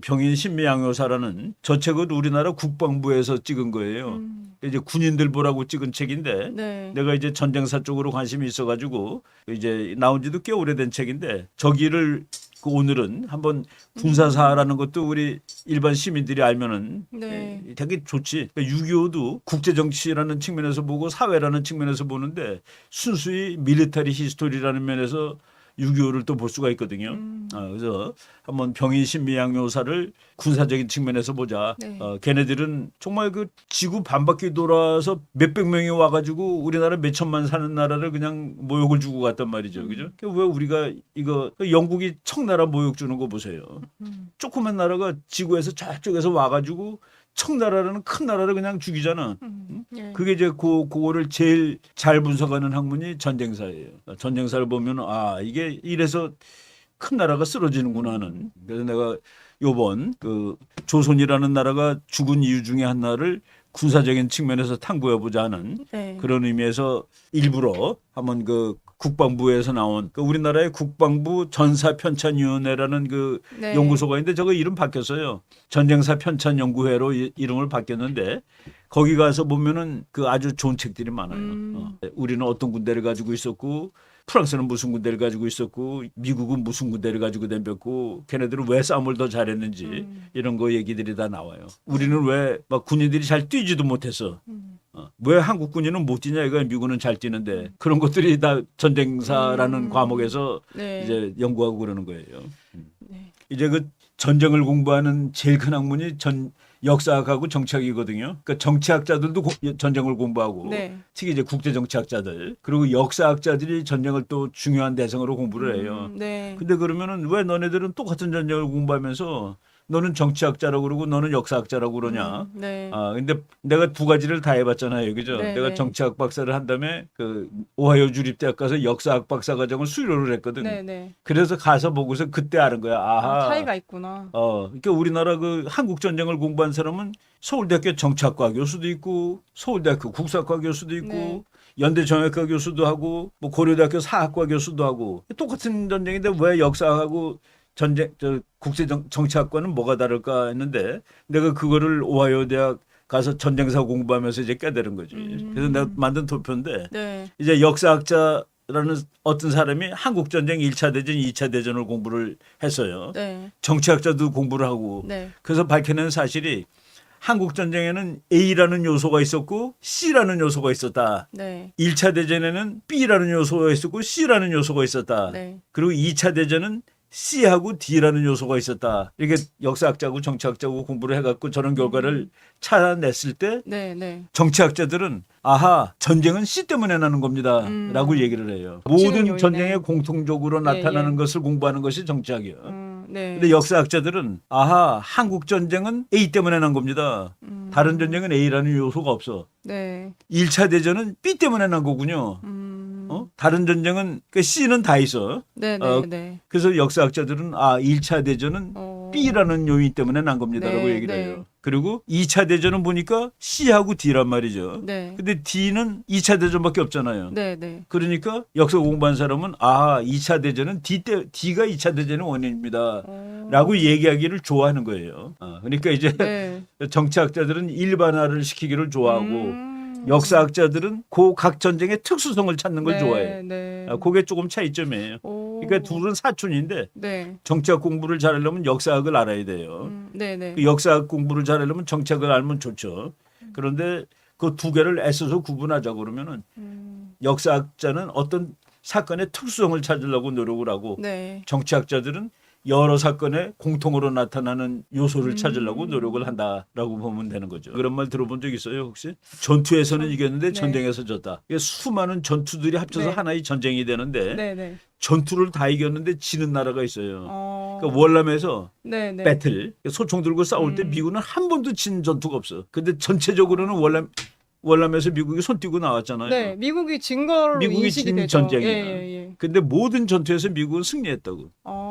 병인 신미양요사라는 저 책은 우리나라 국방부에서 찍은 거예요. 음. 이제 군인들 보라고 찍은 책인데 네. 내가 이제 전쟁사 쪽으로 관심이 있어가지고 이제 나온 지도 꽤 오래된 책인데 저기를 그 오늘은 한번 군사사라는 것도 우리 일반 시민들이 알면은 네. 예, 되게 좋지. 6.25도 국제정치라는 측면에서 보고 사회라는 측면에서 보는데 순수히 밀리터리 히스토리라는 면에서 6.25를 또 볼 수가 있거든요. 음. 아, 그래서 한번 병인 신미양 요사를 군사적인 측면에서 보자. 네. 어, 걔네들은 정말 그 지구 반바퀴 돌아서 몇백 명이 와가지고 우리나라 몇 천만 사는 나라를 그냥 모욕을 주고 갔단 말이죠. 그죠? 그왜 우리가 이거 그 영국이 청나라 모욕 주는 거 보세요. 음. 조그만 나라가 지구에서 저쪽에서 와가지고 청나라라는 큰 나라를 그냥 죽이잖아. 음. 예. 그게 이제 그 그거를 제일 잘 분석하는 학문이 전쟁사예요. 전쟁사를 보면 아 이게 이래서 큰 나라가 쓰러지는구나 하는. 그래서 내가 요번 그 조선이라는 나라가 죽은 이유 중에 하나를 군사적인 측면에서 탐구해 보자 하는 네. 그런 의미에서 일부러 한번 그 국방부에서 나온 그 우리나라의 국방부 전사 편찬 위원회라는 그 네. 연구소가 있는데 저거 이름 바뀌었어요. 전쟁사 편찬 연구회로 이- 이름을 바뀌었는데 거기 가서 보면은 그 아주 좋은 책들이 많아요. 음. 어. 우리는 어떤 군대를 가지고 있었고 프랑스는 무슨 군대를 가지고 있었고 미국은 무슨 군대를 가지고 덤볐고 걔네들은 왜 싸움을 더 잘했는지 음. 이런 거 얘기들이 다 나와요. 우리는 왜 막 군인들이 잘 뛰지도 못했어. 음. 어, 왜 한국 군인은 못 뛰냐 이거 미국은 잘 뛰는데 그런 것들이 다 전쟁사라는 음. 과목에서 네. 이제 연구하고 그러는 거예요. 네. 이제 그 전쟁을 공부하는 제일 큰 학문이 전 역사학하고 정치학이거든요. 그러니까 정치학자들도 고- 전쟁을 공부하고 네. 특히 이제 국제 정치학자들 그리고 역사학자들이 전쟁을 또 중요한 대상으로 공부를 해요. 음, 네. 근데 그러면은 왜 너네들은 똑같은 전쟁을 공부하면서 너는 정치학자라고 그러고 너는 역사학자라고 그러냐? 음, 네. 아, 근데 내가 두 가지를 다 해봤잖아요. 그죠? 네, 내가 네. 정치학 박사를 한 다음에 그 오하이오 주립대학 가서 역사학 박사 과정을 수료를 했거든. 네, 네. 그래서 가서 보고서 그때 아는 거야. 아하. 아, 차이가 있구나. 어, 그러니까 우리나라 그 한국 전쟁을 공부한 사람은 서울대학교 정치학과 교수도 있고 서울대학교 국사학과 교수도 있고 네. 연대 정외과 교수도 하고 뭐 고려대학교 사학과 교수도 하고 똑같은 전쟁인데 왜 역사하고 전쟁 저 국제 정, 정치학과는 뭐가 다를까 했는데 내가 그거를 오하이오 대학 가서 전쟁사 공부하면서 이제 깨달은 거지. 음. 그래서 내가 만든 도표인데 네. 이제 역사학자 라는 어떤 사람이 한국 전쟁 1차 대전, 2차 대전을 공부를 했어요. 네. 정치학자도 공부를 하고 네. 그래서 밝혀낸 사실이 한국 전쟁에는 A라는 요소가 있었고 C라는 요소가 있었다. 네. 1차 대전에는 B라는 요소가 있었고 C라는 요소가 있었다. 네. 그리고 2차 대전은 C하고 D라는 요소가 있었다. 이렇게 역사학자고 정치학자고 공부를 해갖고 저런 결과를 찾아냈을 때 네. 네. 정치학자들은 아하 전쟁은 C 때문에 나는 겁니다. 음. 라고 얘기를 해요. 모든 요인에. 전쟁에 공통적으로 예, 나타나는 예. 것을 공부하는 것이 정치학이에요. 음, 네. 근데 역사학자들은 아하 한국 전쟁은 A 때문에 난 겁니다. 음, 다른 전쟁은 A라는 요소가 없어. 네. 1차 대전은 B 때문에 난 거군요. 음. 어? 다른 전쟁은 그 C는 다 있어. 네, 네, 어, 네. 그래서 역사학자들은 아 1차 대전은 어. B라는 요인 때문에 난 겁니다라고 네, 얘기를 네. 해요. 그리고 2차 대전은 보니까 C하고 D란 말이죠. 네. 근데 D는 2차 대전밖에 없잖아요. 네, 네. 그러니까 역사 공부한 사람은 아 2차 대전은 D 때 D가 2차 대전의 원인입니다. 어. 라고 얘기하기를 좋아하는 거예요. 어, 그러니까 이제 네. 정치학자들은 일반화를 시키기를 좋아하고 음. 역사학자들은 그각 전쟁의 특수성을 찾는 걸 네, 좋아해요. 네. 아, 그게 조금 차이점이에요. 오. 그러니까 둘은 사촌인데 네. 정치학 공부를 잘하려면 역사학을 알아야 돼요. 음, 네, 네. 그 역사학 공부를 잘하려면 정치학을 알면 좋죠. 그런데 그 두 개를 애써서 구분하자 그러면은 음, 역사학자는 어떤 사건의 특수성을 찾으려고 노력을 하고 네. 정치학자들은 여러 사건에 공통으로 나타나는 요소를 음. 찾으려고 노력을 한다라고 보면 되는 거죠. 그런 말 들어본 적 있어요 혹시? 전투에서는 이겼는데 네. 전쟁에서 졌다. 이게 수많은 전투들이 합쳐서 네. 하나의 전쟁이 되는데 네, 네. 전투를 다 이겼는데 지는 나라가 있어요. 어. 그러니까 월남에서 네, 네. 배틀 소총 들고 싸울 때 음. 미군은 한 번도 진 전투가 없어. 근데 전체적으로는 월남 월남에서 미국이 손 띄고 나왔잖아요. 네, 미국이 진 걸로 미국이 인식이 진 되죠. 전쟁이야. 예, 예, 예. 근데 모든 전투에서 미국은 승리했다고. 어.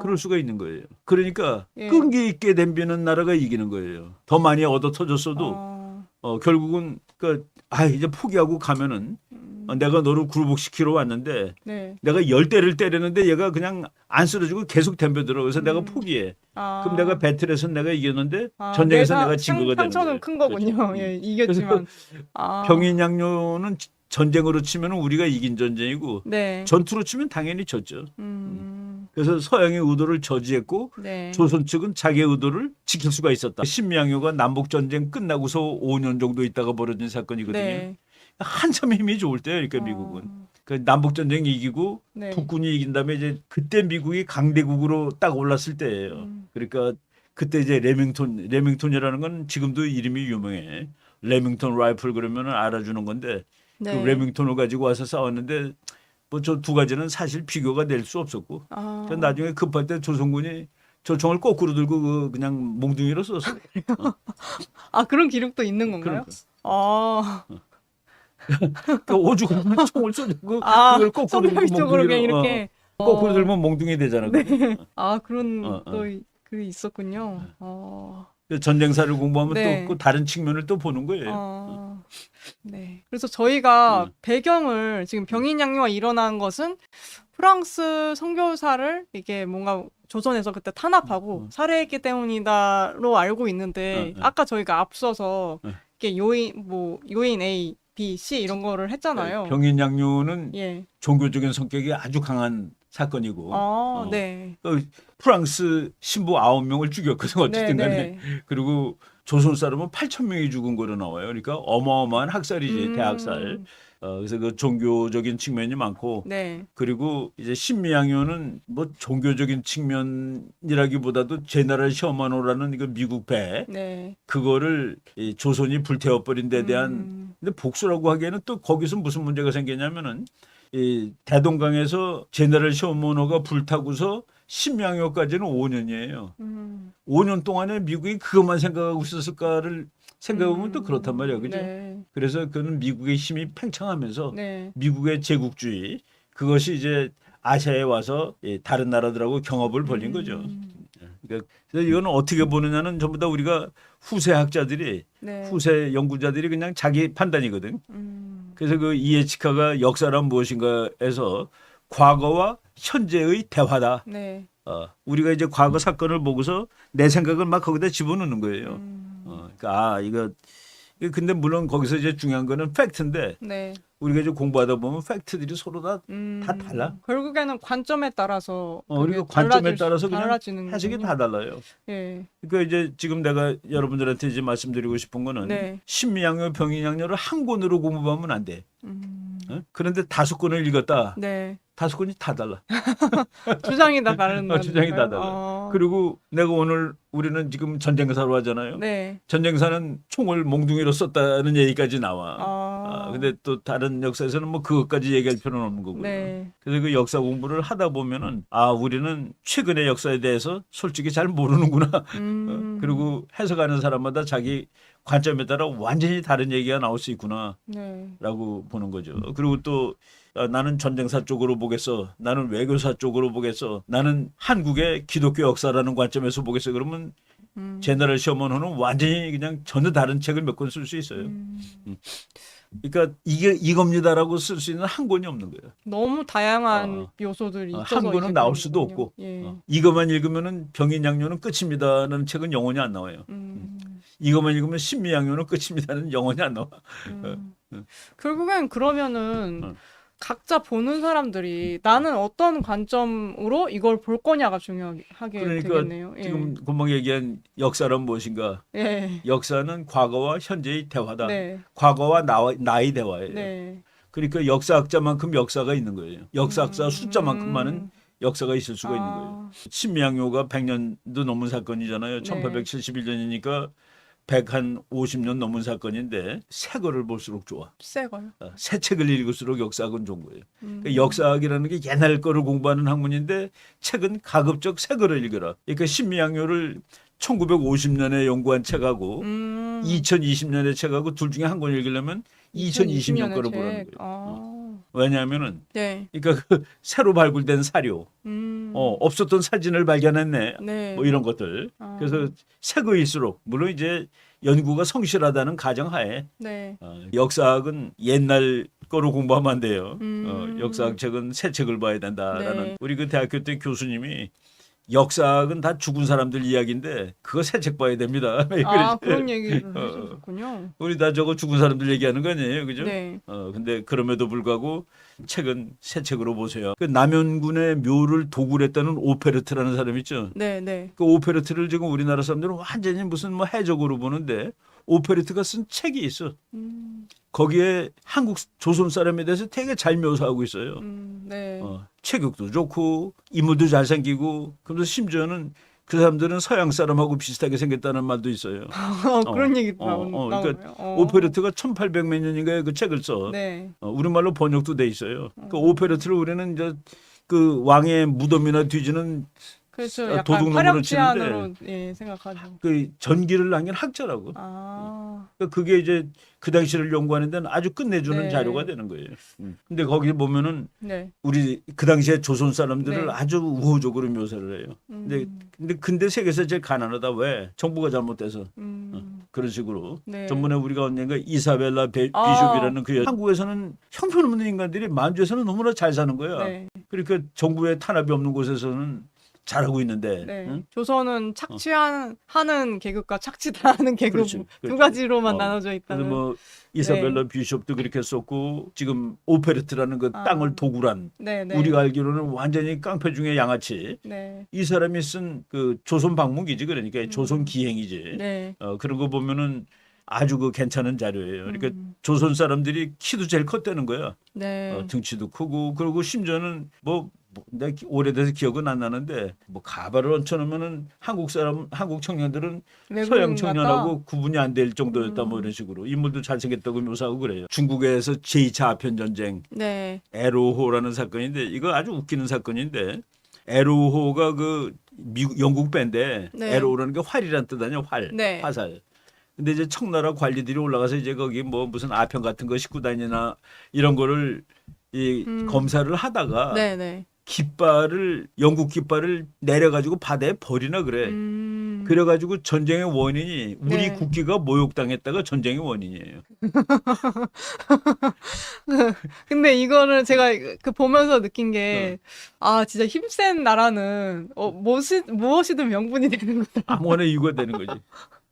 그럴 수가 있는 거예요. 그러니까 예. 끈기 있게 덤비는 나라가 이기는 거예요. 더 많이 얻어 터졌어도 어. 어, 결국은 그아 이제 포기하고 가면은 음. 어, 내가 너를 굴복시키러 왔는데 네. 내가 열 대를 때렸는데 얘가 그냥 안 쓰러지고 계속 덤벼들어. 그래서 내가 음. 포기해. 아. 그럼 내가 배틀에서 내가 이겼는데 아, 전쟁에서 내가 진 상- 거가 되는 상처는 거예요. 큰 거군요. 그렇죠. 예, 이겼지만. 아. 병인양요는 전쟁으로 치면 우리가 이긴 전쟁이고 네. 전투로 치면 당연히 졌죠. 음. 그래서 서양의 의도를 저지했고 네. 조선 측은 자기의 의도를 지킬 수가 있었다. 신명효가 남북 전쟁 끝나고서 5년 정도 있다가 벌어진 사건이거든요. 네. 한참 힘이 좋을 때예요. 그러니까 미국은 그 남북 전쟁 이기고 어, 네. 북군이 이긴 다음에 이제 그때 미국이 강대국으로 딱 올랐을 때예요. 음. 그러니까 그때 이제 레밍톤 레밍톤이라는 건 지금도 이름이 유명해. 레밍톤 라이플 그러면은 알아주는 건데 네. 그 레밍톤을 가지고 와서 싸웠는데 뭐 저 두 가지는 사실 비교가 될 수 없었고 아. 그 나중에 급할 때 조선군이 저 총을 거꾸로 들고 그 그냥 몽둥이로 썼어. 아, 그런 기록도 있는 건가요? 그러니까. 아. 그 오죽하면 총을 쏘고 아, 그걸 거꾸로 쪽으로 그냥 몽둥이로 이렇게. 어, 거꾸로 어. 들면 몽둥이 되잖아. 네. 아, 그런 어, 어. 또 이- 그게 있었군요. 어. 그 전쟁사를 공부하면 네. 또그 다른 측면을 또 보는 거예요. 어, 네. 그래서 저희가 음. 배경을 지금 병인 양요가 일어난 것은 프랑스 선교사를 이게 뭔가 조선에서 그때 탄압하고 음. 살해했기 때문이다로 알고 있는데 음, 음. 아까 저희가 앞서서 음. 이게 요인 뭐 요인 A, B, C 이런 거를 했잖아요. 병인 양요는 예. 종교적인 성격이 아주 강한 사건이고 아, 어. 네. 그 프랑스 신부 아홉 명을 죽였거든 어쨌든 네, 간에 네. 그리고 조선 사람은 8천 명이 죽은 거로 나와요. 그러니까 어마어마한 학살이지 음, 대학살. 어, 그래서 그 종교적인 측면이 많고 네. 그리고 이제 신미양요는 뭐 종교적인 측면이라기보다도 제너럴 셔머노라는 이거 미국 배 네. 그거를 이 조선이 불태워버린 데 대한 음, 근데 복수라고 하기에는 또 거기서 무슨 문제가 생기냐면은 이 대동강에서 제너럴 셔머노가 불타고서 신명효까지는 5년이에요. 음, 5년 동안에 미국이 그것만 생각하고 있었을까를 생각해보면 또 그렇단 말이에요. 그죠? 네. 그래서 그는 미국의 힘이 팽창하면서 네. 미국의 제국주의 그것이 이제 아시아에 와서 이 다른 나라들하고 경합을 벌인 거죠. 음, 그러니까 그래서 이거는 어떻게 보느냐는 전부 다 우리가 후세 학자들이 네. 후세 연구자들이 그냥 자기 판단이거든. 음, 그래서 그 이에치카가 역사란 무엇인가에서 과거와 현재의 대화다. 네. 어, 우리가 이제 과거 사건을 보고서 내 생각을 막 거기다 집어넣는 거예요. 음, 어, 그러니까 아 이거 이거 근데 물론 거기서 이제 중요한 거는 팩트인데 네. 우리가 이제 공부하다 보면 팩트들이 서로 다 음, 다 달라? 결국에는 관점에 따라서 어, 그리고 관점에 따라서 그냥 달라지는 해석이 거군요. 다 달라요. 예. 그러니까 이제 지금 내가 여러분들한테 이제 말씀드리고 싶은 거는 네. 신미양요, 병인양요를 한 권으로 공부하면 안 돼. 음, 어? 그런데 다섯 권을 읽었다. 네. 다섯 권이 다 달라. 주장이 다 다른 어, 주장이 다 달라. 어, 그리고 내가 오늘 우리는 지금 전쟁사로 하잖아요. 네. 전쟁사는 총을 몽둥이로 썼다는 얘기까지 나와. 아, 아, 근데 또 다른 역사에서는 뭐 그것까지 얘기할 필요는 없는 거고요. 네. 그래서 그 역사 공부를 하다 보면은 아 우리는 최근의 역사에 대해서 솔직히 잘 모르는구나. 음, 어, 그리고 해석하는 사람마다 자기 관점에 따라 완전히 다른 얘기가 나올 수 있구나라고 네. 보는 거죠. 그리고 또 아, 나는 전쟁사 쪽으로 보겠어. 나는 외교사 쪽으로 보겠어. 나는 한국의 기독교 역사라는 관점에서 보겠어. 그러면 음, 제너럴 셔먼호는 완전히 그냥 전혀 다른 책을 몇 권 쓸 수 있어요. 음, 그러니까 이게 이겁니다라고 쓸 수 있는 한 권이 없는 거예요. 너무 다양한 어. 요소들이 어, 한 권은 나올 수도 거군요. 없고 예. 어, 이것만 읽으면은 병인양요는 끝입니다라는 책은 영원히 안 나와요. 음, 이것만 읽으면 신미양요는 끝입니다는 영원히 안 나와. 음. 어. 결국엔 그러면은 어. 각자 보는 사람들이 나는 어떤 관점으로 이걸 볼 거냐가 중요하게 그러니까 되겠네요. 예. 지금 금방 얘기한 역사란 무엇인가? 예. 역사는 과거와 현재의 대화다. 네. 과거와 나, 나의 대화예요. 네. 그러니까 역사학자만큼 역사가 있는 거예요. 역사학자 음. 숫자만큼 많은 역사가 있을 수가 있는 거예요. 아, 신미양요가 100년도 넘은 사건이잖아요. 네. 1871년이니까 150년 넘은 사건인데 새 거를 볼수록 좋아. 새 거요. 어, 새 책을 읽을수록 역사학은 좋은 거예요. 음. 그러니까 역사학이라는 게 옛날 거를 공부하는 학문인데 책은 가급적 새 거를 읽어라. 그러니까 신미양요를 1950년에 연구한 책하고 음. 2020년의 책하고 둘 중에 한 권 읽으려면 2020년 2020년의 거를 보라는 책. 거예요. 어. 아. 왜냐하면은 네. 그러니까 그 새로 발굴된 사료, 음. 어, 없었던 사진을 발견했네. 네. 뭐 이런 것들. 아. 그래서 새거일수록 물론 이제 연구가 성실하다는 가정하에 네. 어, 역사학은 옛날 거로 공부하면 안 돼요. 음. 어, 역사학 책은 새 책을 봐야 된다라는 네. 우리 그 대학교 때 교수님이 역사학은 다 죽은 사람들 이야기인데 그거 새 책 봐야 됩니다. 아. 그런 얘기를 어. 해주셨군요. 우리 다 저거 죽은 사람들 얘기하는 거 아니에요, 그죠? 네. 어 근데 그럼에도 불구하고 책은 새 책으로 보세요. 그 남현군의 묘를 도굴했다는 오페르트라는 사람 있죠. 네, 네. 그 오페르트를 지금 우리나라 사람들은 완전히 무슨 뭐 해적으로 보는데 오페르트가 쓴 책이 있어. 음, 거기에 한국 조선 사람에 대해서 되게 잘 묘사하고 있어요. 음, 네. 어, 체격도 좋고 인물도 잘생기고 그러면서 심지어는 그 사람들은 서양 사람하고 비슷하게 생겼다는 말도 있어요. 어, 그런 얘기 어, 어, 나오네요. 그러니까 어. 오페르트가 1800몇 년인가에 그 책을 써. 네. 어, 우리말로 번역도 돼 있어요. 그 오페르트를 우리는 이제 그 왕의 무덤이나 뒤지는 그렇죠. 아, 약간 도둑 놈으로 화력제한으로 예, 생각하죠. 그 전기를 남긴 학자라고. 아. 그러니까 그게 이제 그 당시를 연구하는 데는 아주 끝내주는 네. 자료가 되는 거예요. 음. 근데 거기 보면은 네. 우리 그 당시에 조선 사람들을 네. 아주 우호적으로 묘사를 해요. 음. 근데 근데 근대 세계에서 제일 가난하다 왜? 정부가 잘못돼서 음. 그런 식으로. 네. 전번에 우리가 언젠가 이사벨라 베, 아. 비숍이라는 그 여... 한국에서는 형편없는 인간들이 만주에서는 너무나 잘 사는 거야. 네. 그러니까 정부의 탄압이 없는 곳에서는 잘하고 있는데. 네. 응? 조선은 착취하는 하는 계급과 착취당하는 계급 그렇지, 두 그렇지. 가지로만 어. 나눠져 그래서 있다는. 뭐 이사벨라 비숍도 그렇게 썼고 지금 오페르트라는 그 아. 땅을 도굴한 네, 네. 우리가 알기로는 완전히 깡패 중에 양아치. 네. 이 사람이 쓴 그 조선 방문기지 그러니까 음. 조선 기행이지. 네. 어, 그런 거 보면은 아주 그 괜찮은 자료예요. 그러니까 음. 조선 사람들이 키도 제일 컸다는 거야. 네. 어, 등치도 크고 그리고 심지어는 뭐, 뭐 내가 기- 오래돼서 기억은 안 나는데 뭐 가발을 얹혀놓으면은 한국 사람 한국 청년들은 서양 같다? 청년하고 구분이 안 될 정도였다 뭐 음. 이런 식으로 인물도 잘생겼다고 묘사하고 그래요. 중국에서 제2차 아편 전쟁 네. 에로호라는 사건인데 이거 아주 웃기는 사건인데 에로호가 그 미국 영국 밴데 네. 에로호라는 게 활이란 뜻 아니야 활 네. 화살. 근데 이제 청나라 관리들이 올라가서 이제 거기 뭐 무슨 아편 같은 거 싣고 다니나 이런 거를 이 음. 검사를 하다가 네, 네. 깃발을 영국 깃발을 내려가지고 바다에 버리나 그래. 음. 그래가지고 전쟁의 원인이 우리 네. 국기가 모욕당했다가 전쟁의 원인이에요. 근데 이거를 제가 그 보면서 느낀 게, 네. 아, 진짜 힘센 나라는, 어, 무엇이, 무엇이든 명분이 되는 거다. 아무거나 이유가 되는 거지.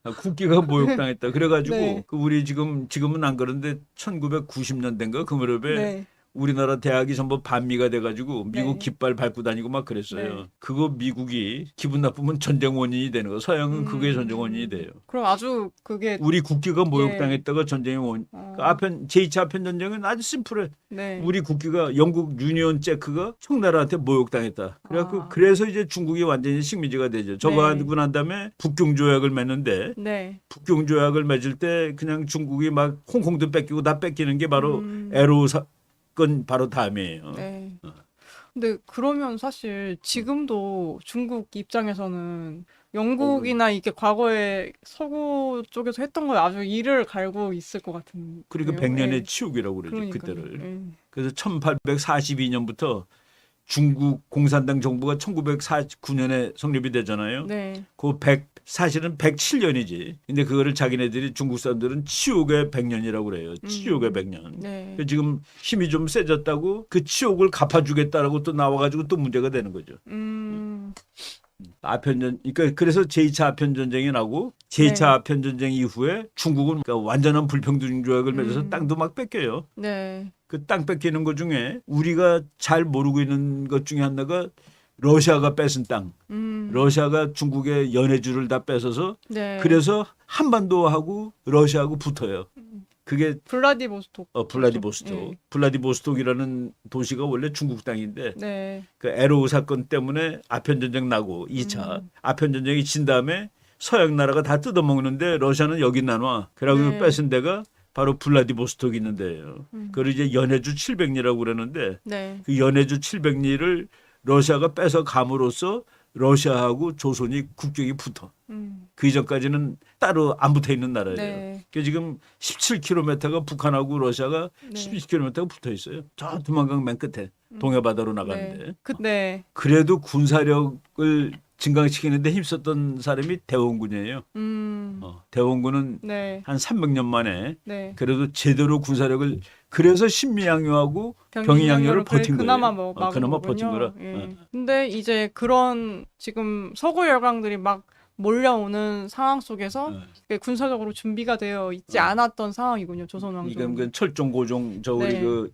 아, 국기가 모욕당했다. 그래가지고 네. 그 우리 지금 지금은 안 그런데 1990년대인가 그 무렵에 네. 우리나라 대학이 전부 반미가 돼가지고 미국 네. 깃발 밟고 다니고 막 그랬어요. 네. 그거 미국이 기분 나쁘면 전쟁 원인이 되는 거. 서양은 그게 음. 전쟁 원인이 돼요. 그럼 아주 그게, 우리 국기가 모욕당했다가 전쟁의 원인. 어, 그 아편 제2차 아편 전쟁은 아주 심플해. 네. 우리 국기가 영국 유니온 잭크가 청나라한테 모욕당했다. 그래갖고 아. 그래서 이제 중국이 완전히 식민지가 되죠. 저거 네. 하고 난 다음에 북경 조약을 맺는데 네. 북경 조약을 맺을 때 그냥 중국이 막 홍콩도 뺏기고 다 뺏기는 게 바로 음. 에로 사건 바로 다음이에요. 네. 어. 근데 그러면 사실 지금도 중국 입장에서는 영국이나 이게 과거에 서구 쪽에서 했던 거에 아주 이를 갈고 있을 것 같은. 그러니까 요 백년의 치욕이라고 그러죠 네. 그러니까요. 그때를. 예. 그래서 1842년부터 중국 공산당 정부가 1949년에 성립이 되잖아요. 네. 그 100, 사실은 107년이지. 근데 그거를 자기네들이 중국 사람들은 치욕의 100년이라고 그래요. 치욕의 음. 100년. 네. 그 지금 힘이 좀 세졌다고 그 치욕을 갚아주겠다라고 또 나와가지고 또 문제가 되는 거죠. 음. 아편전, 그러니까 그래서 제2차 아편 전쟁이 나고 제2차 네. 아편 전쟁 이후에 중국은 그러니까 완전한 불평등 조약을 맺어서 음. 땅도 막 뺏겨요. 네. 그 땅 뺏기는 것 중에 우리가 잘 모르고 있는 것 중에 하나가 러시아가 뺏은 땅. 음. 러시아가 중국의 연해주를 다 뺏어서 네. 그래서 한반도하고 러시아하고 붙어요. 그게 블라디보스토크. 어, 블라디보스톡. 네. 블라디보스톡이라는 도시가 원래 중국 땅인데 네. 그 에로우 사건 때문에 아편 전쟁 나고 2차 음. 아편 전쟁이 진 다음에 서양 나라가 다 뜯어먹는데 러시아는 여기 나눠. 그래가지고 네. 뺏은 데가 바로 블라디보스톡 있는데요. 음. 그걸 이제 연해주 700리라고 그러는데 네. 그 연해주 700리를 러시아가 뺏어 감으로써 러시아하고 조선이 국경이 붙어. 음. 그 이전까지는 따로 안 붙어 있는 나라예요. 네. 그 지금 17km가 북한하고 러시아가 네. 17km가 붙어 있어요. 저 두만강 맨 끝에 동해 바다로 나가는데. 네. 그, 네. 그래도 군사력을 증강시키는데 힘썼던 사람이 대원군이에요. 음. 어, 대원군은 네. 한 300년 만에 네. 그래도 제대로 군사력을 그래서 신미양요하고 병인양요를 버틴 거예요. 그나마 뭐 어, 그나마. 버틴 거라. 예. 어. 근데 이제 그런 지금 서구 열강들이 막 몰려오는 상황 속에서 어. 군사적으로 준비가 되어 있지 어. 않았던 상황이군요. 조선 왕조. 이건 그 철종 고종 저 우리 네. 그,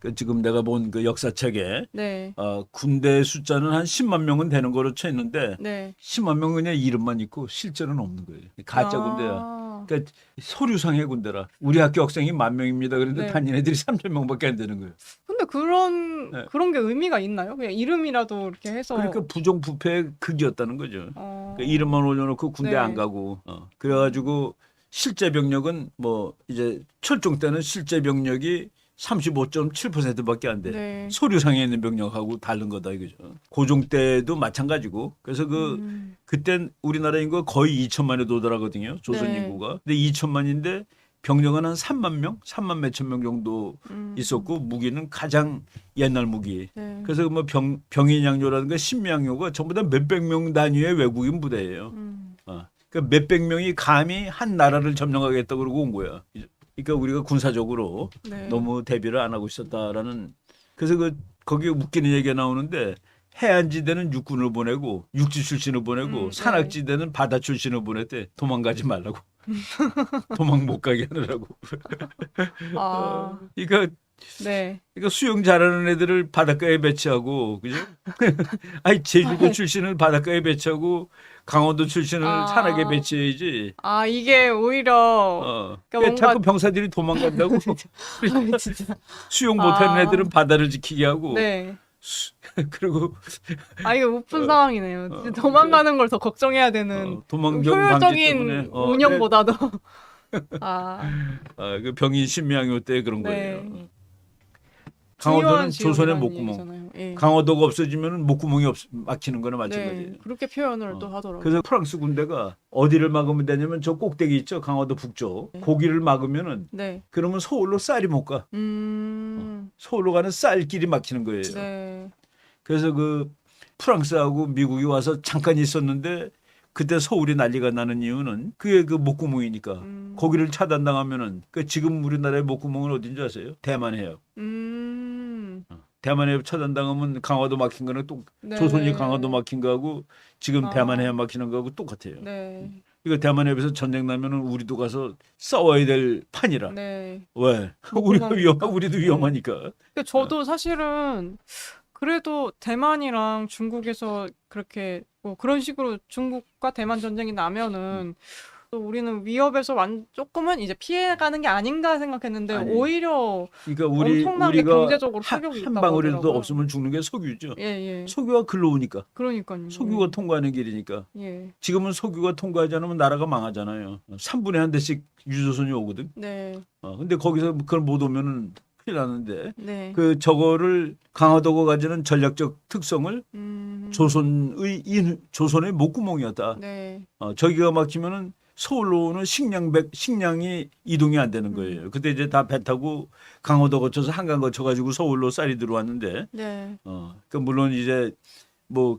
그 지금 내가 본 그 역사책에 네. 어, 군대 숫자는 한 10만 명은 되는 거로 쳤는데 네. 10만 명은 그냥 이름만 있고 실제는 없는 거예요. 가짜 군대야. 아. 그러니까 서류상의 군대라. 우리 학교 학생이 만 명입니다. 그런데 네. 다닌 애들이 3천 명밖에 안 되는 거예요. 근데 그런 네. 그런 게 의미가 있나요? 그냥 이름이라도 이렇게 해서 그러니까 부정부패의 극이었다는 거죠. 어. 그러니까 이름만 올려놓고 군대 네. 안 가고. 어. 그래가지고 실제 병력은 뭐 이제 철종 때는 실제 병력이 35.7%밖에 안 돼. 네. 서류상에 있는 병력하고 다른 거다 이거죠. 고종 때도 마찬가지고. 그래서 그 음. 그땐 우리나라 인구가 거의 2천만에 도달하거든요. 조선 네. 인구가. 근데 2천만인데 병력은 한 3만 명, 3만 몇천 명 정도 음. 있었고 무기는 가장 옛날 무기. 네. 그래서 뭐 병, 병인양요라든가 신미양요가 전부 다 몇백 명 단위의 외국인 부대예요. 음. 어. 그러니까 몇백 명이 감히 한 나라를 점령하겠다 그러고 온 거야. 그러니까 우리가 군사적으로 네. 너무 대비를 안 하고 있었다라는 그래서 그 거기에 웃기는 얘기가 나오는데 해안지대는 육군을 보내고 육지 출신을 보내고 음, 네. 산악지대는 바다 출신을 보냈대 도망가지 말라고 도망 못 가게 하느라고 아. 그러니까 네. 그러니까 수영 잘하는 애들을 바닷가에 배치하고 그죠 아니 제주도 출신을 바닷가에 배치하고 강원도 출신을 아. 산악에 배치해야지 아 이게 오히려 어. 그러니까 왜 뭔가- 자꾸 병사들이 도망간다고 아, 진짜. 수영 못하는 아. 애들은 바다를 지키게 하고 네. 수- 그리고 아 이게 우픈 어. 상황이네요. 어, 도망가는 걸 더 걱정해야 되는 어, 도망경 방지 때문에 효율적인 어, 운영보다도 아, 네. 아, 그 병인 신명요 때 그런 네. 거예요. 강원도는 중요한 조선의 지역이라는 목구멍. 얘기잖아요. 예. 강화도가 없어지면 목구멍이 없, 막히는 거나 네, 마찬가지예요. 그렇게 표현을 어. 또 하더라고요. 그래서 프랑스 군대가 어디를 막으면 되냐면 저 꼭대기 있죠 강화도 북쪽 네. 고기를 막으면은 네. 그러면 서울로 쌀이 못 가. 음. 서울로 가는 쌀길이 막히는 거예요. 네. 그래서 그 프랑스하고 미국이 와서 잠깐 있었는데 그때 서울이 난리가 나는 이유는 그게 그 목구멍이니까 음. 거기를 차단당하면은 그 지금 우리나라의 목구멍은 어딘지 아세요? 대만 해협. 음. 대만 해협 차단당하면 강화도 막힌 거는 또 네. 조선이 강화도 막힌 거하고 지금 아. 대만 해협 막히는 거하고 똑같아요. 네. 이거 대만 해협에서 전쟁 나면은 우리도 가서 싸워야 될 판이라. 네. 왜? 우리도 위험, 우리도 위험하니까. 근데 저도 사실은 그래도 대만이랑 중국에서 그렇게 뭐 그런 식으로 중국과 대만 전쟁이 나면은 또 우리는 위협에서 완 조금은 이제 피해가는 게 아닌가 생각했는데 아니. 오히려 그러니까 우리 엄청나게 우리가 경제적으로 한, 타격이 한 방울이라도. 없으면 죽는 게 석유죠. 예, 예. 석유가 글러오니까. 그러니까요. 석유가 통과하는 길이니까. 예. 지금은 석유가 통과하지 않으면 나라가 망하잖아요. 3분에 한 대씩 유조선이 오거든. 네. 어, 근데 거기서 그걸 못 오면은 큰일 나는데 네. 그 저거를 강화도가 가지는 전략적 특성을 음. 조선의 인, 조선의 목구멍이었다. 네. 어, 저기가 막히면은 서울로 오는 식량 백 식량이 이동이 안 되는 거예요. 그때 이제 다 배 타고 강화도 거쳐서 한강 거쳐 가지고 서울로 쌀이 들어왔는데 네. 어, 그 물론 이제 뭐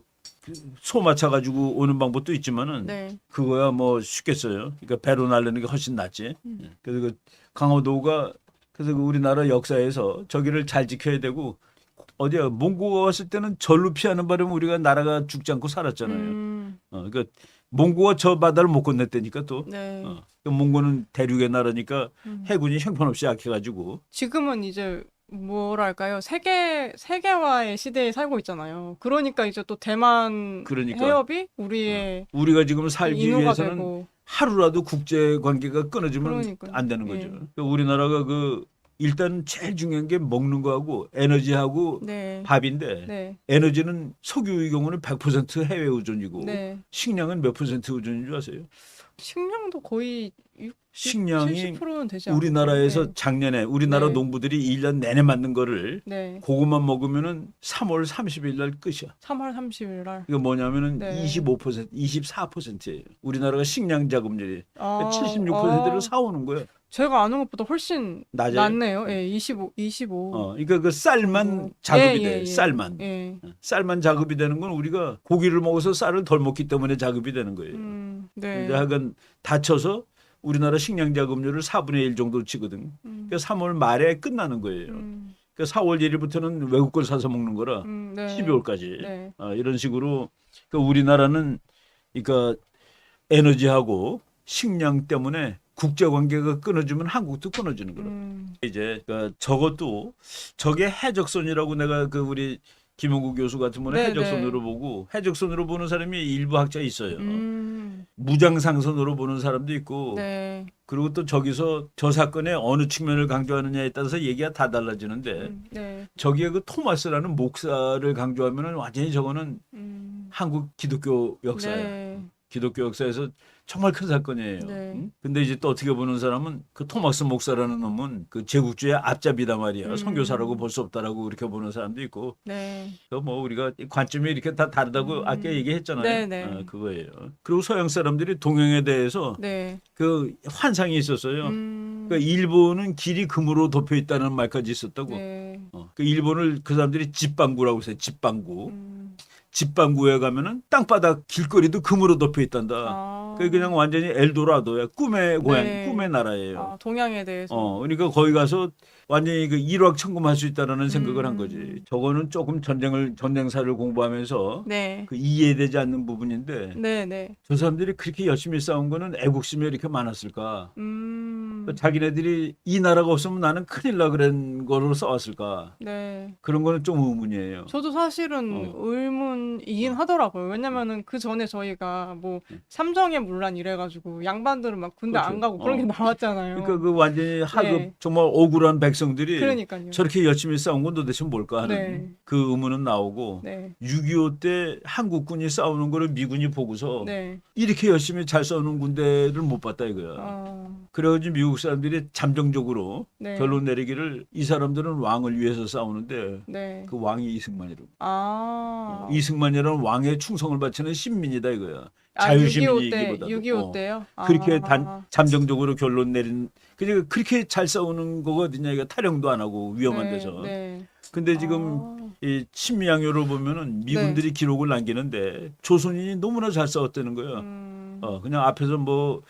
소 맞춰 가지고 오는 방법도 있지만은 네. 그거야 뭐 쉽겠어요. 그러니까 배로 날르는 게 훨씬 낫지. 음. 예. 그래서 그 강화도가 그래서 그 우리나라 역사에서 저기를 잘 지켜야 되고 어디야 몽고가 왔을 때는 절로 피하는 바람에 우리가 나라가 죽지 않고 살았잖아요. 음. 어, 그러니까 몽고가 저 바다를 못 건넜다니까 또. 네. 어, 그 몽고는 대륙의 나라니까 음. 해군이 형편없이 약해가지고 지금은 이제 뭐랄까요 세계 세계화의 시대에 살고 있잖아요. 그러니까 이제 또 대만 그러니까. 해협이 우리의 우리가 지금 살기 위해서는 되고 하루라도 국제 관계가 끊어지면 그러니까요. 안 되는 거죠. 예. 우리나라가 그 일단 제일 중요한 게 먹는 거하고 에너지하고 네. 밥인데 네. 에너지는 석유의 경우는 100% 해외 의존이고 네. 식량은 몇 퍼센트 의존인 줄 아세요? 식량도 거의 6, 식량이 70%는 되지 않나요? 우리나라에서 네. 작년에 우리나라 네. 농부들이 1년 내내 만든 거를 네. 그것만 먹으면은 3월 30일 날 끝이야. 3월 30일 날. 이거 뭐냐면은 네. 25% 24%예요. 우리나라가 식량 자금률이 아, 76%를 아, 사오는 거예요. 제가 아는 것보다 훨씬 낮아요. 낮네요. 예, 25, 25. 어, 그러니까 그 쌀만 어. 자급이 예, 돼. 예, 예. 쌀만. 예. 쌀만 자급이 되는 건 우리가 고기를 먹어서 쌀을 덜 먹기 때문에 자급이 되는 거예요. 음, 네. 이제 하여간 다쳐서 우리나라 식량 자급률을 4분의 1 정도 치거든. 음, 그러니까 3월 말에 끝나는 거예요. 음, 그러니까 4월 1일부터는 외국 걸 사서 먹는 거라 음, 네. 12월까지 네. 어, 이런 식으로 그러니까 우리나라는 그러니까 에너지하고 식량 때문에 국제 관계가 끊어지면 한국도 끊어지는 거라. 음, 이제 그러니까 저것도 저게 해적선이라고 내가 그 우리 김용국 교수 같은 분은 네, 해적선으로 네. 보고 해적선으로 보는 사람이 일부 학자 있어요. 음, 무장상선으로 보는 사람도 있고 네. 그리고 또 저기서 저 사건의 어느 측면을 강조하느냐에 따라서 얘기가 다 달라지는데 음, 네. 저기에 그 토마스라는 목사를 강조하면 은 완전히 저거는 음, 한국 기독교 역사야. 네. 기독교 역사에서 정말 큰 사건이에요. 네. 응? 근데 이제 또 어떻게 보는 사람은 그 토마스 목사라는 놈은 그 제국주의 앞잡이다 말이야. 음. 선교사라고 볼 수 없다라고 그렇게 보는 사람도 있고. 네. 그뭐 우리가 이 관점이 이렇게 다 다르다고 음. 아까 얘기했잖아요. 네, 네. 어, 그거예요. 그리고 서양 사람들이 동양에 대해서 네. 그 환상이 있었어요. 음, 그러니까 일본은 길이 금으로 덮여 있다는 말까지 있었다고. 네. 어, 그 일본을 그 사람들이 집방구라고 했어요. 집방구. 음, 집방구에 가면은 땅바닥 길거리도 금으로 덮여 있단다. 아, 그게 그냥 완전히 엘도라도야. 꿈의 고향, 네. 꿈의 나라예요. 아, 동양에 대해서. 어, 그러니까 거기 가서 완전히 그 일확천금할 수 있다라는 생각을 한 음. 거지. 저거는 조금 전쟁을 전쟁사를 공부하면서 네. 그 이해되지 않는 부분인데 네, 네. 저 사람들이 그렇게 열심히 싸운 거는 애국심이 이렇게 많았을까? 음, 자기네들이 이 나라가 없으면 나는 큰일 나 그런 거로 싸웠을까? 네. 그런 거는 좀 의문이에요. 저도 사실은 어. 의문이긴 하더라고요. 왜냐면은 그 전에 저희가 뭐 삼정의 문란 이래가지고 양반들은 막 군대 음. 그렇죠. 안 가고 그런 게 어. 나왔잖아요. 그러니까 그 완전히 하급 네. 정말 억울한 백성들이 그러니까요. 저렇게 열심히 싸운 건 도대체 뭘까 하는 네. 그 의문은 나오고 네. 6.25 때 한국군이 싸우는 거를 미군이 보고서 네. 이렇게 열심히 잘 싸우는 군대를 못 봤다 이거야. 아, 그래가지고 미국 사람들이 잠정적으로 네. 결론 내리기를 이 사람들은 왕을 위해서 싸우는데 네. 그 왕이 이승만이라고. 아. 이승만이라는 왕의 충성을 바치는 신민이다 이거야. 아, 자유시민이 6.25 때. 6.25 어. 때요? 그렇게 아. 단 잠정적으로 결론 내린 그러니까 그렇게 잘 싸우는 거거든요. 이거 타령도 안 하고 위험한 네, 데서. 네. 근데 지금 아, 이 친미양요를 보면은 미군들이 네. 기록을 남기는데 조선인이 너무나 잘 싸웠다는 거야. 음, 어 그냥 앞에서 뭐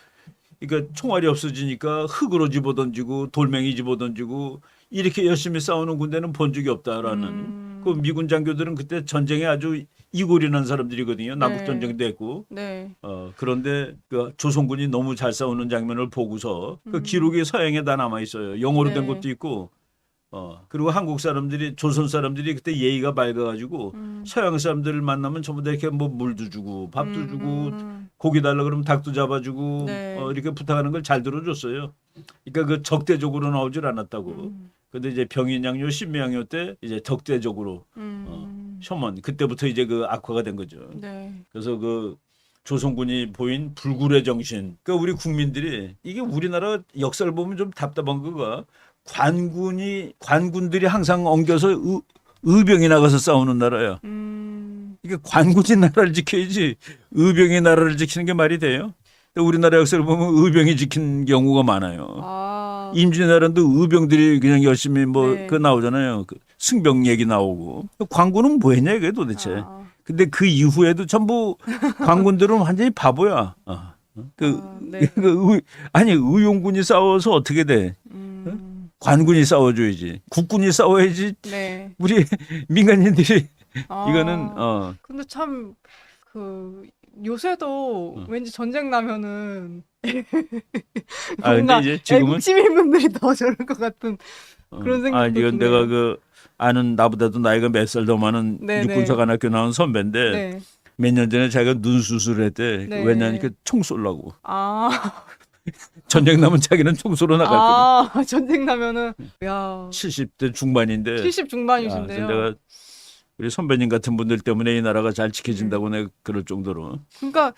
그러니까 총알이 없어지니까 흙으로 집어던지고 돌멩이 집어던지고 이렇게 열심히 싸우는 군대는 본 적이 없다라는 음, 그 미군 장교들은 그때 전쟁에 아주 이골이 난 사람들이거든요. 남북 네. 전쟁도 했고 네. 어 그런데 그 조선군이 너무 잘 싸우는 장면을 보고서 그 음. 기록이 서양에 다 남아 있어요. 영어로 된 네. 것도 있고 어 그리고 한국 사람들이 조선 사람들이 그때 예의가 밝아가지고 음, 서양 사람들을 만나면 전부 다 이렇게 뭐 물도 주고 밥도 음, 주고 음, 고기 달라 그러면 닭도 잡아주고 네. 어, 이렇게 부탁하는 걸 잘 들어줬어요. 그러니까 그 적대적으로 나오질 않았다고. 음, 근데 이제 병인양요, 신미양요 때 이제 적대적으로 음, 셔먼 그때부터 이제 그 악화가 된 거죠. 네. 그래서 그 조선군이 보인 불굴의 정신. 그러니까 우리 국민들이 이게 우리나라 역사를 보면 좀 답답한 거가 관군이 관군들이 항상 엉겨서 의, 의병이 나가서 싸우는 나라야. 음, 이게 관군이 나라를 지켜야지 의병이 나라를 지키는 게 말이 돼요? 우리나라 역사를 보면 의병이 지킨 경우가 많아요. 아, 임진왜란도 의병들이 그냥 열심히 뭐 네. 그 나오잖아요. 그 승병 얘기 나오고 관군은 뭐했냐 이게 도대체. 아, 근데 그 이후에도 전부 관군들은 완전히 바보야. 어. 그, 아, 네. 그 의, 아니 의용군이 싸워서 어떻게 돼? 음, 관군이 싸워줘야지. 국군이 싸워야지. 네. 우리 민간인들이 아, 이거는 어 근데 참 그 요새도 어. 왠지 전쟁 나면은 아 근데 뭔가 이제 지금은 시민분들이 더 저럴 것 같은 어, 그런 아 생각도 이건 드네요. 내가 그 아는 나보다도 나이가 몇 살 더 많은 네, 육군사관학교 나온 선배인데 네. 몇 년 전에 자기가 눈 수술했대. 네. 왜냐니까 총 쏠라고. 아, 전쟁 나면 자기는 총 쏘러 나갈 거니. 아 전쟁 나면은 야 70대 중반인데. 70 야, 중반이신데요. 그래서 내가 우리 선배님 같은 분들 때문에 이 나라가 잘 지켜진다고 내가 그럴 정도로 그러니까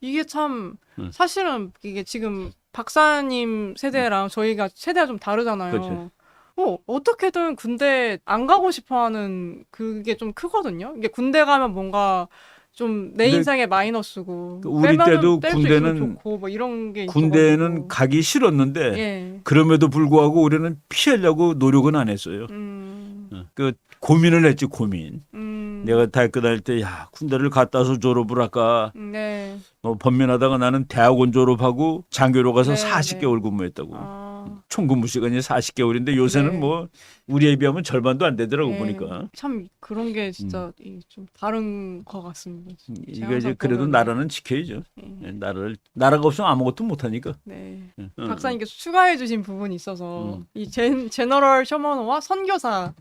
이게 참 음. 사실은 이게 지금 박사님 세대랑 저희가 세대가 좀 다르잖아요. 그렇죠. 어, 어떻게든 군대 안 가고 싶어 하는 그게 좀 크거든요. 이게 군대 가면 뭔가 좀 내 근데 인생의 마이너스고 그 우리 빼면은 때도 뺄수 있으면 군대는 좋고 뭐 이런 게 군대는 있어가지고. 가기 싫었는데 예. 그럼에도 불구하고 우리는 피하려고 노력은 안 했어요. 음. 어, 그 고민을 했지 고민. 음. 내가 대학교 다닐 때 야 군대를 갔다 와서 졸업을 할까 네. 뭐 번면하다가 나는 대학원 졸업하고 장교로 가서 네, 40개월 근무했다고 아. 총 근무 시간이 40개월인데 요새는 네. 뭐 우리에 비하면 절반도 안 되더라고 네. 보니까 참 그런 게 진짜 이좀 다른 것 같습니다. 이게 이제 항상 그래도. 나라는 지켜야죠 예. 나라를 나라가 없으면 아무것도 못 하니까 네. 응. 박사님께서 추가해 주신 부분이 있어서 음. 이 제, 제너럴 셔머너와 선교사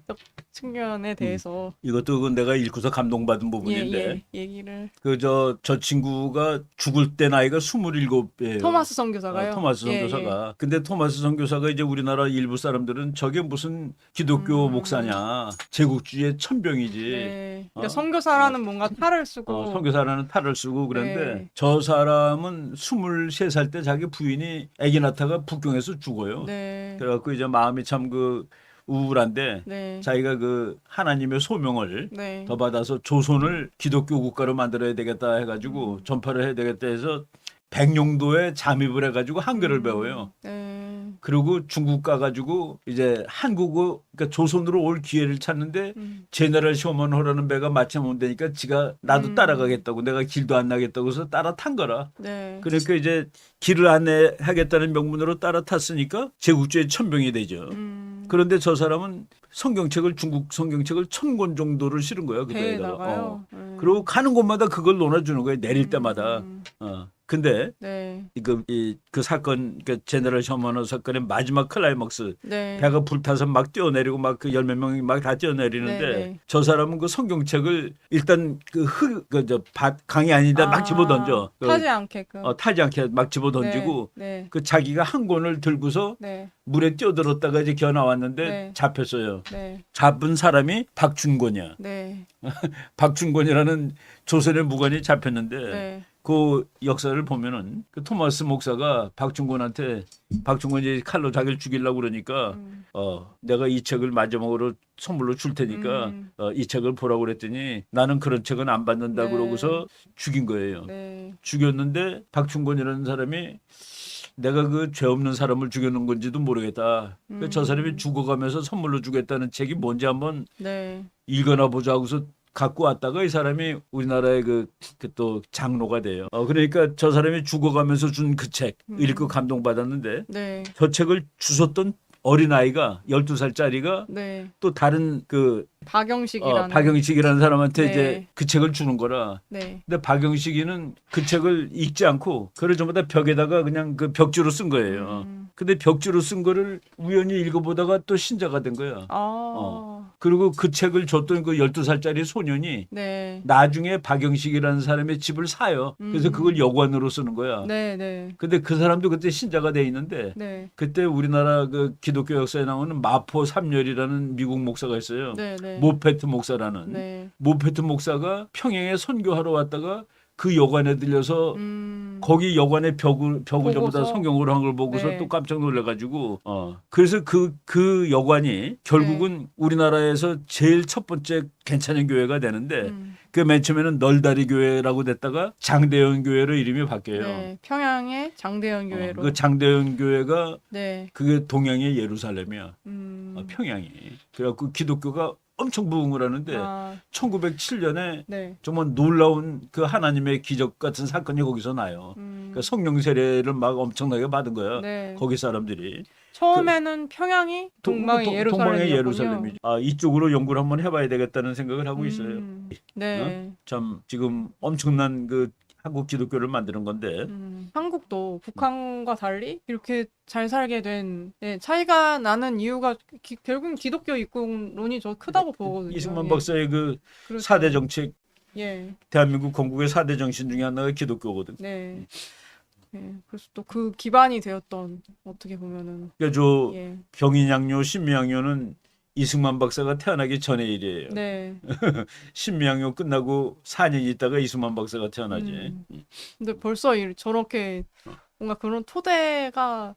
측면에 대해서 이것도 그 내가 읽고서 감동받은 예, 부분인데 예, 얘기를 그 저 저 친구가 죽을 때 나이가 27이에요 토마스 선교사가요. 아, 토마스 예, 선교사가. 근데 토마스 선교사가 이제 우리나라 일부 사람들은 저게 무슨 기독교 음. 목사냐. 제국주의의 예. 천병이지. 네. 그러니까 어. 선교사라는 뭔가 탈을 쓰고 어, 선교사라는 탈을 쓰고 그런데 네. 저 사람은 23살 때 자기 부인이 아기 낳다가 북경에서 죽어요. 네. 그래갖고 이제 마음이 참 그 우울한데 네. 자기가 그 하나님의 소명을 네. 더 받아서 조선을 기독교 국가로 만들어야 되겠다 해가지고 음. 전파를 해야 되겠다 해서 백령도에 잠입을 해가지고 한글을 음. 배워요. 네. 그리고 중국 가가지고 이제 한국어 그러니까 조선으로 올 기회를 찾는데 음. 제너럴 쇼먼호라는 배가 마침 온다니까 지가 나도 음. 따라가겠다고 내가 길도 안 나겠다고 해서 따라 탄 거라. 네. 그러니까 이제 길을 안내하겠다는 명분으로 따라 탔으니까 제국주의 천병이 되죠. 음. 그런데 저 사람은 성경책을 중국 성경책을 천 권 정도를 실은 거야 그 배에 배에다가. 나가요. 어. 네. 그리고 가는 곳마다 그걸 논아주는 거예요 내릴 때마다. 음. 어. 근데 네. 이그 이, 그 사건 그 제너럴 셔먼호 사건의 마지막 클라이막스 네. 배가 불타서 막 뛰어내리고 막 그 열 몇 명이 막 다 뛰어내리는데 네, 네. 저 사람은 그 성경책을 일단 그흙그저 강이 아니다 막 아, 집어 던져 그, 타지 않게끔. 어, 타지 않게 막 집어 던지고 네. 그 자기가 한 권을 들고서 네. 물에 뛰어들었다가 이제 기어 나왔는데 네. 잡혔어요. 네. 잡은 사람이 박준권이야. 네. 박준권이라는 조선의 무관이 잡혔는데 네. 그 역사를 보면은 그 토마스 목사가 박준권한테 박준권이 칼로 자기를 죽이려고 그러니까 음. 어 내가 이 책을 마지막으로 선물로 줄 테니까 음. 어, 이 책을 보라고 그랬더니 나는 그런 책은 안 받는다 네. 그러고서 죽인 거예요. 네. 죽였는데 박준권이라는 사람이 내가 그 죄 없는 사람을 죽여놓은 건지도 모르겠다. 그저 음. 사람이 죽어가면서 선물로 주겠다는 책이 뭔지 한번 네. 읽어나 보자 하고서 갖고 왔다가 이 사람이 우리나라의 그 또 장로가 돼요. 어, 그러니까 저 사람이 죽어가면서 준 그책 음. 읽고 감동받았는데 네. 저 책을 주웠던 어린아이가 12살짜리가 네. 또 다른 그 박영식이라는 어, 박영식이라는 사람한테 네. 이제 그 책을 주는 거라. 네. 근데 박영식이는 그 책을 읽지 않고 그걸 전부 다 벽에다가 그냥 그 벽지로 쓴 거예요. 음. 근데 벽지로 쓴 거를 우연히 읽어보다가 또 신자가 된 거야. 아. 그리고 그 책을 줬던 그 12살짜리 소년이 네. 나중에 박영식이라는 사람의 집을 사요. 그래서 음. 그걸 여관으로 쓰는 거야. 네, 네. 근데 그 사람도 그때 신자가 돼 있는데 네. 그때 우리나라 그 기독교 역사에 나오는 마포 삼열이라는 미국 목사가 있어요. 네, 네. 모페트 목사라는 네. 모페트 목사가 평양에 선교하러 왔다가 그 여관에 들려서 음. 거기 여관의 벽을 벽을 전부 다 보고서? 성경으로 한 걸 보고서 네. 또 깜짝 놀래가지고 어 그래서 그 그 여관이 결국은 네. 우리나라에서 제일 첫 번째 괜찮은 교회가 되는데 음. 그 맨 처음에는 널다리 교회라고 됐다가 장대현 교회로 이름이 바뀌어요. 네. 평양의 장대현 어, 교회로. 그 장대현 교회가 네. 그게 동양의 예루살렘이야. 음. 어, 평양이. 그래갖고 기독교가 엄청 부흥을 하는데 아, 1907년에 네. 정말 놀라운 그 하나님의 기적 같은 사건이 거기서 나요. 음. 그러니까 성령 세례를 막 엄청나게 받은 거야. 네. 거기 사람들이 처음에는 평양이 동방의. 동방의 예루살렘이죠. 아 이쪽으로 연구를 한번 해봐야 되겠다는 생각을 하고 있어요. 음. 네. 참 지금 엄청난 그 한국 기독교를 만드는 건데 음, 한국도 북한과 달리 이렇게 잘 살게 된 네, 차이가 나는 이유가 기, 결국은 기독교 입국론이 저 크다고 보거든요. 그 이승만 예. 박사의 그 그렇죠. 사대 정책 예, 대한민국 건국의 사대 정신 중에 하나가 기독교거든. 네. 예, 그래서 또 그 기반이 되었던 어떻게 보면은 그러니까 저 예, 경인양료, 신미양료는 이승만 박사가 태어나기 전의 일이에요. 네. 신명요 끝나고 4년 있다가 이승만 박사가 태어나지. 음. 근데 벌써 일, 저렇게 뭔가 그런 토대가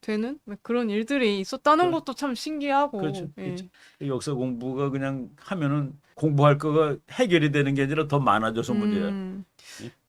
되는 그런 일들이 있었다는 그래. 것도 참 신기하고. 그렇죠. 예. 그렇죠. 역사 공부가 그냥 하면은 공부할 거가 해결이 되는 게 아니라 더 많아져서 문제야. 음.